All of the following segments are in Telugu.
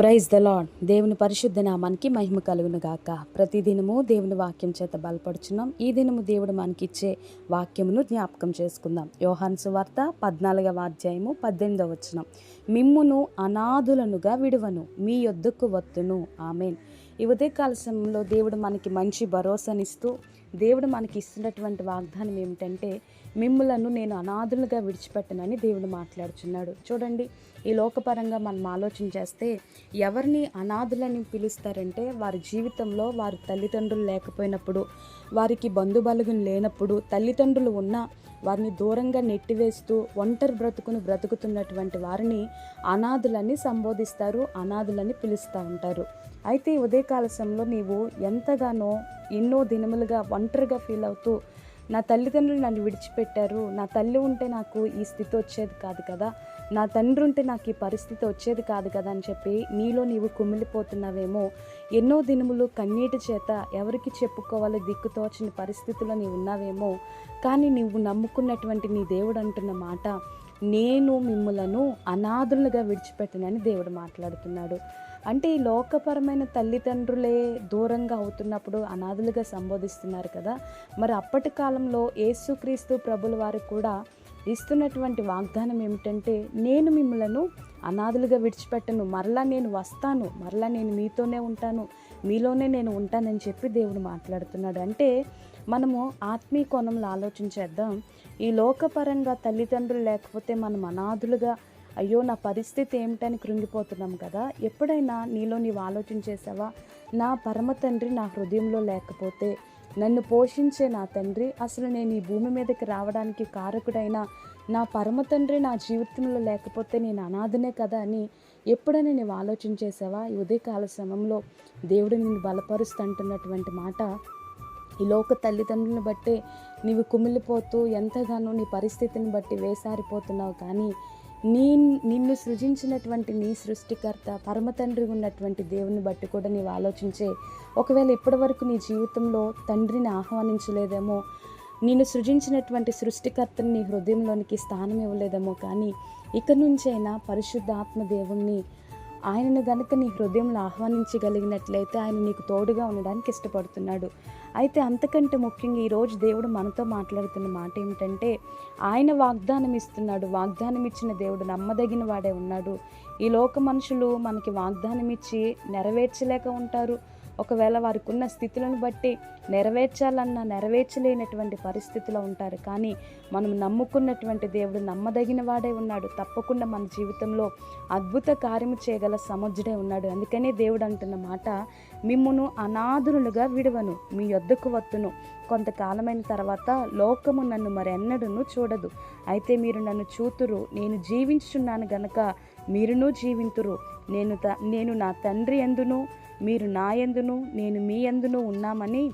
ప్రైజ్ ద లాడ్ దేవుని పరిశుద్ధ నామానికి మహిమ కలుగును గాక ప్రతిదినము దేవుని వాక్యం చేత బలపడుచున్నాం. ఈ దినము దేవుడు మనకిచ్చే వాక్యమును జ్ఞాపకం చేసుకుందాం. యోహాన్సు వార్త పద్నాలుగవ అధ్యాయము పద్దెనిమిదవ వచనం. మిమ్మును అనాథులనుగా విడువను మీ యొద్దకు వత్తును. ఆమెన్. ఈ ఉదయకాల సమయంలో దేవుడు మనకి మంచి భరోసానిస్తూ దేవుడు మనకి ఇస్తున్నటువంటి వాగ్దానం ఏమిటంటే మిమ్ములను నేను అనాథులుగా విడిచిపెట్టనని దేవుడు మాట్లాడుచున్నాడు. చూడండి ఈ లోకపరంగా మనం ఆలోచన చేస్తే ఎవరిని అనాథులని పిలుస్తారంటే వారి జీవితంలో వారి తల్లిదండ్రులు లేకపోయినప్పుడు వారికి బంధుబలుగులు లేనప్పుడు తల్లిదండ్రులు ఉన్నా వారిని దూరంగా నెట్టివేస్తూ ఒంటరి బ్రతుకును బ్రతుకుతున్నటువంటి వారిని అనాథులని సంబోధిస్తారు అనాథులని పిలుస్తూ ఉంటారు. అయితే ఉదయకాల సమయంలో నీవు ఎంతగానో ఎన్నో దినములుగా ఒంటరిగా ఫీల్ అవుతూ నా తల్లిదండ్రులు నన్ను విడిచిపెట్టారు. నా తల్లి ఉంటే నాకు ఈ స్థితి వచ్చేది కాదు కదా. నా తండ్రి ఉంటే నాకు ఈ పరిస్థితి వచ్చేది కాదు కదా అని చెప్పి నీలో నీవు కుమిలిపోతున్నావేమో. ఎన్నో దినములు కన్నీటి చేత ఎవరికి చెప్పుకోవాలో దిక్కుతోచని పరిస్థితిలో నీవు ఉన్నావేమో. కానీ నువ్వు నమ్ముకున్నటువంటి నీ దేవుడు అంటున్న మాట నేను మిమ్ములను అనాథులుగా విడిచిపెట్టనని దేవుడు మాట్లాడుతున్నాడు. అంటే ఈ లోకపరమైన తల్లిదండ్రులే దూరంగా అవుతున్నప్పుడు అనాథులుగా సంబోధిస్తున్నారు కదా. మరి అప్పటి కాలంలో యేసుక్రీస్తు ప్రభుల వారు కూడా ఇస్తున్నటువంటి వాగ్దానం ఏమిటంటే నేను మిమ్మలను అనాథులుగా విడిచిపెట్టను మరలా నేను వస్తాను మరలా నేను మీతోనే ఉంటాను మీలోనే నేను ఉంటానని చెప్పి దేవుడు మాట్లాడుతున్నాడు. అంటే మనము ఆత్మీయ కోణంలో ఆలోచించేద్దాం ఈ లోకపరంగా తల్లిదండ్రులు లేకపోతే మనం అనాథులుగా అయ్యో నా పరిస్థితి ఏమిటని కృంగిపోతున్నాం కదా. ఎప్పుడైనా నీలో నీవు ఆలోచన చేసావా? నా పరమ తండ్రి నా హృదయంలో లేకపోతే నన్ను పోషించే నా తండ్రి అసలు నేను ఈ భూమి మీదకి రావడానికి కారకుడైన నా పరమ తండ్రి నా జీవితంలో లేకపోతే నేను అనాథనే కదా అని ఎప్పుడైనా నీవు ఆలోచన చేసావా? ఈ ఉదయకాల సమయంలో దేవుడు నిన్ను బలపరుస్తుంటున్నటువంటి మాట ఈ లోక తల్లిదండ్రులను బట్టే నీవు కుమిలిపోతూ ఎంతగానో నీ పరిస్థితిని బట్టి వేసారిపోతున్నావు. కానీ నీ నిన్ను సృజించినటువంటి నీ సృష్టికర్త పరమతండ్రి ఉన్నటువంటి దేవుని బట్టి కూడా నీవు ఆలోచించే ఒకవేళ ఇప్పటివరకు నీ జీవితంలో తండ్రిని ఆహ్వానించలేదేమో నిన్ను సృజించినటువంటి సృష్టికర్తని నీ హృదయంలోనికి స్థానం ఇవ్వలేదేమో కానీ ఇక నుంచైనా పరిశుద్ధాత్మ దేవుణ్ణి ఆయనను గనుక నీ హృదయంలో ఆహ్వానించగలిగినట్లయితే ఆయన నీకు తోడుగా ఉండడానికి ఇష్టపడుతున్నాడు. అయితే అంతకంటే ముఖ్యంగా ఈరోజు దేవుడు మనతో మాట్లాడుతున్న మాట ఏమిటంటే ఆయన వాగ్దానం ఇస్తున్నాడు. వాగ్దానం ఇచ్చిన దేవుడు నమ్మదగిన వాడే ఉన్నాడు. ఈ లోక మనుషులు మనకి వాగ్దానం ఇచ్చి నెరవేర్చలేక ఉంటారు. ఒకవేళ వారికి ఉన్న స్థితులను బట్టి నెరవేర్చాలన్నా నెరవేర్చలేనటువంటి పరిస్థితిలో ఉంటారు. కానీ మనం నమ్ముకున్నటువంటి దేవుడు నమ్మదగిన వాడే ఉన్నాడు. తప్పకుండా మన జీవితంలో అద్భుత కార్యము చేయగల సమర్థుడే ఉన్నాడు. అందుకనే దేవుడు అంటున్న మాట మిమ్మును అనాథులుగా విడవను మీ యొద్దకు వత్తును. కొంతకాలమైన తర్వాత లోకము నన్ను మరెన్నడూ చూడదు. అయితే మీరు నన్ను చూతురు. నేను జీవించుచున్నాను గనక మీరును జీవింతురు. నేను త నేను నా తండ్రి ఎందును? మీరు నా ఎందును నేను మీ ఎందును ఉన్నామని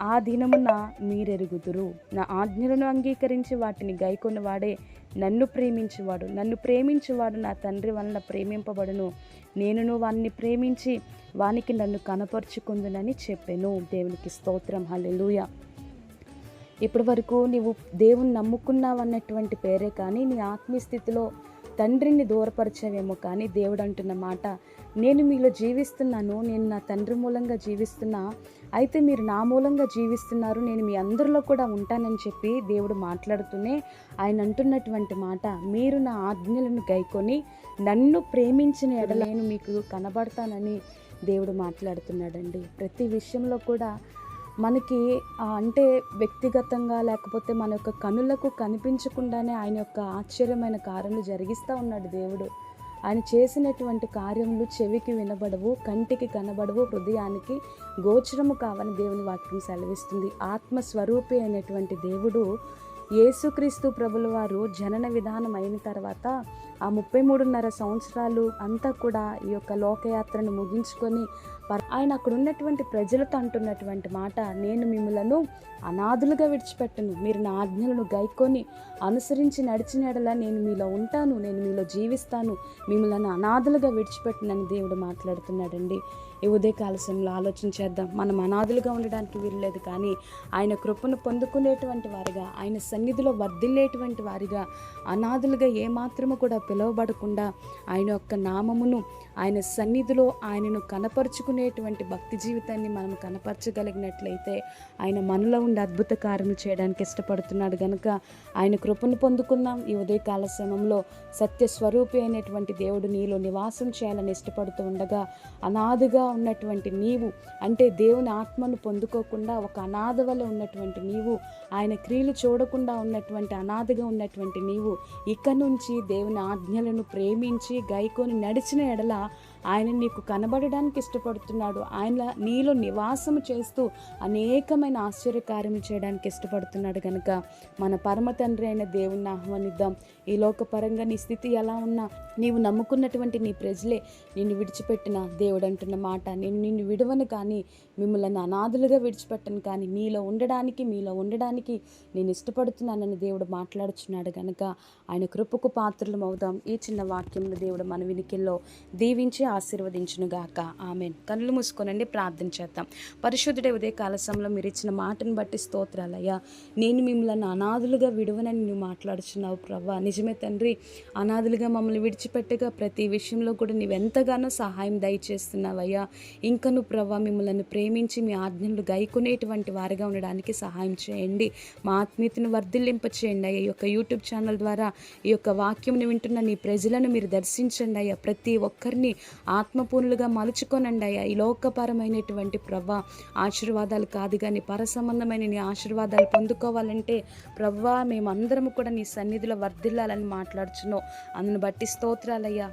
ఆ దినమున మీరెరుగుదురు. నా ఆజ్ఞలను అంగీకరించి వాటిని గైకొన్నవాడే నన్ను ప్రేమించువాడు. నన్ను ప్రేమించువాడు నా తండ్రి వలన ప్రేమింపబడును. నేనును వాణ్ణి ప్రేమించి వానికి నన్ను కనపరుచుకుందునని చెప్పాను. దేవునికి స్తోత్రం. హల్లెలూయా. ఇప్పటి వరకు నీవు దేవుని నమ్ముకున్నావన్నటువంటి పేరే కానీ నీ ఆత్మీయ స్థితిలో తండ్రిని దూరపరిచావేమో కానీ దేవుడు అంటున్న మాట నేను మీలో జీవిస్తున్నాను నేను నా తండ్రి మూలంగా జీవిస్తున్నా అయితే మీరు నా మూలంగా జీవిస్తున్నారు నేను మీ అందరిలో కూడా ఉంటానని చెప్పి దేవుడు మాట్లాడుతూనే ఆయన అంటున్నటువంటి మాట మీరు నా ఆజ్ఞలను గైకొని నన్ను ప్రేమించిన ఎడల నేను మీకు కనబడతానని దేవుడు మాట్లాడుతున్నాడండి. ప్రతి విషయంలో కూడా మనకి అంటే వ్యక్తిగతంగా లేకపోతే మన యొక్క కనులకు కనిపించకుండానే ఆయన యొక్క ఆశ్చర్యమైన కార్యములు జరిగిస్తూ ఉన్నాడు దేవుడు. ఆయన చేసినటువంటి కార్యములు చెవికి వినబడవు కంటికి కనబడవు హృదయానికి గోచరము కావని దేవుని వాక్యం సెలవిస్తుంది. ఆత్మస్వరూపి అయినటువంటి దేవుడు యేసుక్రీస్తు ప్రభుల వారు జనన విధానం అయిన తర్వాత ఆ ముప్పై మూడున్నర సంవత్సరాలు అంతా కూడా ఈ యొక్క లోకయాత్రను ముగించుకొని ఆయన అక్కడ ఉన్నటువంటి ప్రజలతో అంటున్నటువంటి మాట నేను మిమ్మలను అనాథులుగా విడిచిపెట్టను. మీరు నా ఆజ్ఞలను గైకొని అనుసరించి నడిచిన నేను మీలో ఉంటాను. నేను మీలో జీవిస్తాను. మిమ్మల్ని అనాథులుగా విడిచిపెట్టనని దేవుడు మాట్లాడుతున్నాడండి. ఈ ఉదయకాల సమయంలో ఆలోచన చేద్దాం. మనం అనాథులుగా ఉండడానికి వీల్లేదు కానీ ఆయన కృపను పొందుకునేటువంటి వారిగా ఆయన సన్నిధిలో వర్ధిల్లేటువంటి వారిగా అనాథులుగా ఏమాత్రము కూడా పిలువబడకుండా ఆయన యొక్క నామమును ఆయన సన్నిధిలో ఆయనను కనపరుచుకునేటువంటి భక్తి జీవితాన్ని మనం కనపరచగలిగినట్లయితే ఆయన మనలో ఉండే అద్భుత కార్యము చేయడానికి ఇష్టపడుతున్నాడు గనుక ఆయన కృపను పొందుకుందాం. ఈ ఉదయకాల సమయంలో సత్య స్వరూపి అయినటువంటి దేవుడు నీలో నివాసం చేయాలని ఇష్టపడుతూ ఉండగా అనాథగా ఉన్నటువంటి నీవు అంటే దేవుని ఆత్మను పొందుకోకుండా ఒక అనాథ వల్ల ఉన్నటువంటి నీవు ఆయన క్రియలు చూడకుండా ఉన్నటువంటి అనాథగా ఉన్నటువంటి నీవు ఇక నుంచి దేవుని ఆజ్ఞలను ప్రేమించి గైకొని నడిచిన ఎడల ఆయన నీకు కనబడడానికి ఇష్టపడుతున్నాడు. ఆయన నీలో నివాసం చేస్తూ అనేకమైన ఆశ్చర్యకార్యం చేయడానికి ఇష్టపడుతున్నాడు కనుక మన పరమ తండ్రి అయిన దేవుణ్ణి ఆహ్వానిద్దాం. ఈ లోకపరంగా నీ స్థితి ఎలా ఉన్నా నీవు నమ్ముకున్నటువంటి నీ ప్రజలే నిన్ను విడిచిపెట్టిన దేవుడు అంటున్న మాట. నేను నిన్ను విడవను కానీ మిమ్మల్ని అనాథులుగా విడిచిపెట్టను కానీ మీలో ఉండడానికి మీలో ఉండడానికి నేను ఇష్టపడుతున్నానని దేవుడు మాట్లాడుచున్నాడు కనుక ఆయన కృపకు పాత్రలం అవుదాం ఈ చిన్న వాక్యంలో దేవుడు మన వినికిల్లో దీవించి ఆశీర్వదించునుగాక. ఆమెన్. కళ్ళు మూసుకోనండి ప్రార్థన చేద్దాం. పరిశుద్ధుడే ఉదయ కాల సమయంలో మీరు ఇచ్చిన మాటను బట్టి స్తోత్రాలయ్యా. నేను మిమ్మల్ని అనాథులుగా విడువనని నువ్వు మాట్లాడుచున్నావు ప్రవ్వా నిజమే తండ్రి అనాథులుగా మమ్మల్ని విడిచిపెట్టగా ప్రతి విషయంలో కూడా నువ్వు ఎంతగానో సహాయం దయచేస్తున్నావయ్యా. ఇంకా నువ్వు ప్రవ్వా మిమ్మల్ని ప్రేమించి మీ ఆజ్ఞలు గైకొనేటువంటి వారిగా ఉండడానికి సహాయం చేయండి. మా ఆత్మీయతను వర్ధిల్లింప చేయండి అయ్యా. ఈ యొక్క యూట్యూబ్ ఛానల్ ద్వారా ఈ యొక్క వాక్యంని వింటున్న నీ ప్రజలను మీరు దర్శించండి అయ్యా. ప్రతి ఒక్కరిని ఆత్మపూర్ణులుగా మలుచుకొనండి అయ్యా. ఈ లోకపరమైనటువంటి ప్రవ్వ ఆశీర్వాదాలు కాదు కానీ పర సంబంధమైన నీ ఆశీర్వాదాలు పొందుకోవాలంటే ప్రవ్వా మేమందరం కూడా నీ సన్నిధిలో వర్ధిల్లాలని మాట్లాడుచున్నావు అందును బట్టి స్తోత్రాలయ్యా.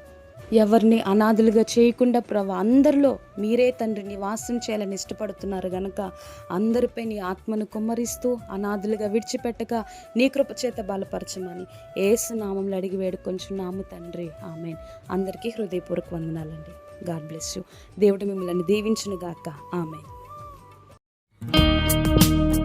ఎవరిని అనాథులుగా చేయకుండా ప్రభు అందరిలో మీరే తండ్రి నివాసం చేయాలని ఇష్టపడుతున్నారు గనక అందరిపై నీ ఆత్మను కుమ్మరిస్తూ అనాథులుగా విడిచిపెట్టక నీ కృపచేత బలపరచమని ఏసునామంలో అడిగి వేడుకొంచున్నాము తండ్రి. ఆమె అందరికీ హృదయపూర్వక వందనాలండి. God bless you. దేవుడు మిమ్మల్ని దీవించునుగాక. ఆమె thank you